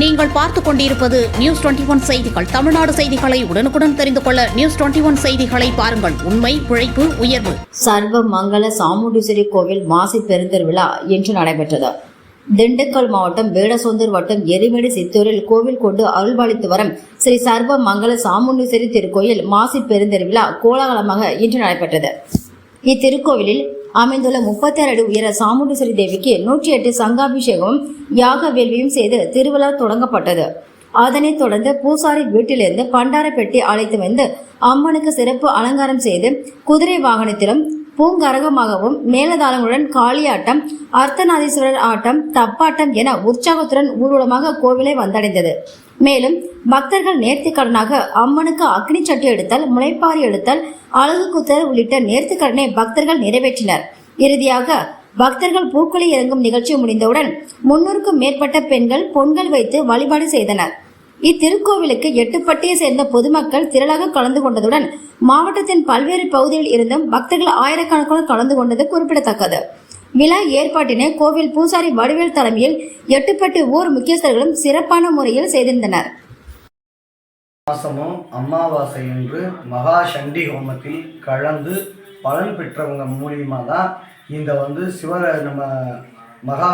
நீங்கள் பார்த்துக் கொண்டிருப்பது நியூஸ் டுவெண்டி ஒன் செய்திகள். தமிழ்நாடு செய்திகளை உடனுக்குடன் தெரிந்து கொள்ள நியூஸ் டுவெண்டி ஒன் செய்திகளை பாருங்கள். உண்மை உழைப்பு உயர்வு. சர்வ மங்கள சாமுண்டீஸ்வரி கோவில் மாசி பெருந்திருவிழா இன்று நடைபெற்றது. திண்டுக்கல் மாவட்டம் வேடசோந்தூர் வட்டம் எரிமேடு சித்தூரில் கோவில் கொண்டு அருள்பாலித்து வரும் ஸ்ரீ சர்வ மங்கள சாமுண்டீஸ்வரி திருக்கோயில் மாசி பெருந்திருவிழா கோலாகலமாக இன்று நடைபெற்றது. இத்திருக்கோவிலில் அமைந்துள்ள முப்பத்தி அடி உயர சாமுண்டீஸ்வரி தேவிக்கு நூற்றி எட்டு சங்காபிஷேகமும் யாக வேள்வியும் செய்து திருவிழா தொடங்கப்பட்டது. அதனைத் தொடர்ந்து பூசாரி வீட்டிலிருந்து பண்டார பெட்டி அழைத்து வந்து அம்மனுக்கு சிறப்பு அலங்காரம் செய்து குதிரை வாகனத்திலும் பூங்கரகமாகவும் மேலதாளங்களுடன் காளியாட்டம் அர்த்தநாதீஸ்வரர் ஆட்டம் தப்பாட்டம் என உற்சாகத்துடன் ஊர்வலமாக கோவிலை வந்தடைந்தது. மேலும் பக்தர்கள் நேர்த்திக்கடனாக அம்மனுக்கு அக்னி சட்டி எடுத்தல் முளைப்பாரி எடுத்தல் அழகு குத்தல் உள்ளிட்ட நேர்த்திக்கடனை பக்தர்கள் நிறைவேற்றினர். இறுதியாக பக்தர்கள் பூக்களை இறங்கும் நிகழ்ச்சி முடிந்தவுடன் முன்னூறுக்கும் மேற்பட்ட பெண்கள் பொங்கல் வைத்து வழிபாடு செய்தனர். இத்திருக்கோவிலுக்கு எட்டுப்பட்டியை சேர்ந்த பொதுமக்கள் திரளாக கலந்து கொண்டதுடன் மாவட்டத்தின் பல்வேறு பகுதிகளில் இருந்தும் பக்தர்கள் ஆயிரக்கணக்கான கலந்து கொண்டது குறிப்பிடத்தக்கது. விழா ஏற்பாட்டினை கோவில் பூசாரி வடிவேல் தலைமையில் எட்டுப்பட்டு ஊர் முக்கியஸ்தர்களும் சிறப்பான முறையில் செய்திருந்தனர். மாசமும் அமாவாசை என்று மகா சண்டி ஹோமத்தில் கலந்து பலன் பெற்றவங்க மூலியமாக தான் இந்த வந்து சிவ நம்ம மகா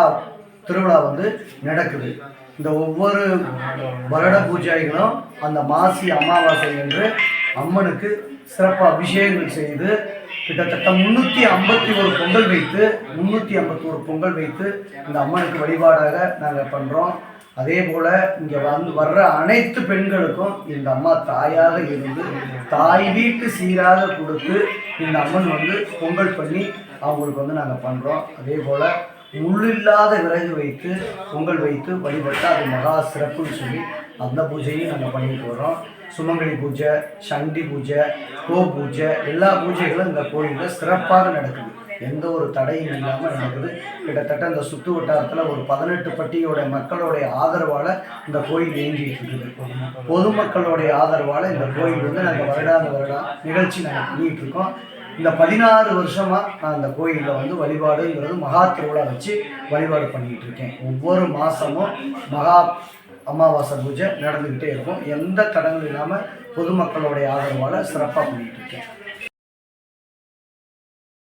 திருவிழா வந்து நடக்குது. இந்த ஒவ்வொரு வருட பூஜைகளும் அந்த மாசி அமாவாசை என்று அம்மனுக்கு சிறப்பு அபிஷேகங்கள் செய்து கிட்டத்தட்ட முன்னூற்றி ஐம்பத்தி ஒரு பொங்கல் வைத்து முன்னூற்றி ஐம்பத்தி ஒரு பொங்கல் வைத்து இந்த அம்மனுக்கு வழிபாடாக நாங்கள் பண்ணுறோம் அதே போல் இங்கே வந்து வர்ற அனைத்து பெண்களுக்கும் இந்த அம்மா தாயாக இருந்து தாய் வீட்டு சீராக கொடுத்து இந்த அம்மன் வந்து பொங்கல் பண்ணி அவங்களுக்கு வந்து நாங்கள் பண்ணுறோம் அதே போல் முள்ளில்லாத விறகு வைத்து பொங்கல் வைத்து வழிபட்டு அது மகா சிறப்புன்னு சொல்லி அந்த பூஜையும் நாங்கள் பண்ணிட்டு வரோம் சுமங்கலி பூஜை சண்டி பூஜை கோ பூஜை எல்லா பூஜைகளும் இந்த கோயிலில் சிறப்பாக நடக்குது. எந்த ஒரு தடையும் இல்லாமல் நடக்குது. கிட்டத்தட்ட இந்த சுற்று வட்டாரத்தில் ஒரு பதினெட்டு பட்டியோட மக்களுடைய ஆதரவால் இந்த கோயில் இயங்கிட்டு இருக்குது. பொதுமக்களுடைய ஆதரவால் இந்த கோயில் வந்து நாங்கள் வருடாந்த வருடம் நிகழ்ச்சி நாங்கள் பண்ணிகிட்டு இருக்கோம். இந்த பதினாறு வருஷமாக நான் அந்த கோயிலில் வந்து வழிபாடுங்கிறது மகா திருவிழா வச்சு வழிபாடு பண்ணிக்கிட்டு இருக்கேன். ஒவ்வொரு மாதமும் மகா அமாவாசை பூஜை நடந்துக்கிட்டே இருக்கும். எந்த தடங்களும் இல்லாமல் பொதுமக்களுடைய ஆதரவால் சிறப்பாக பண்ணிகிட்டு இருக்கேன்.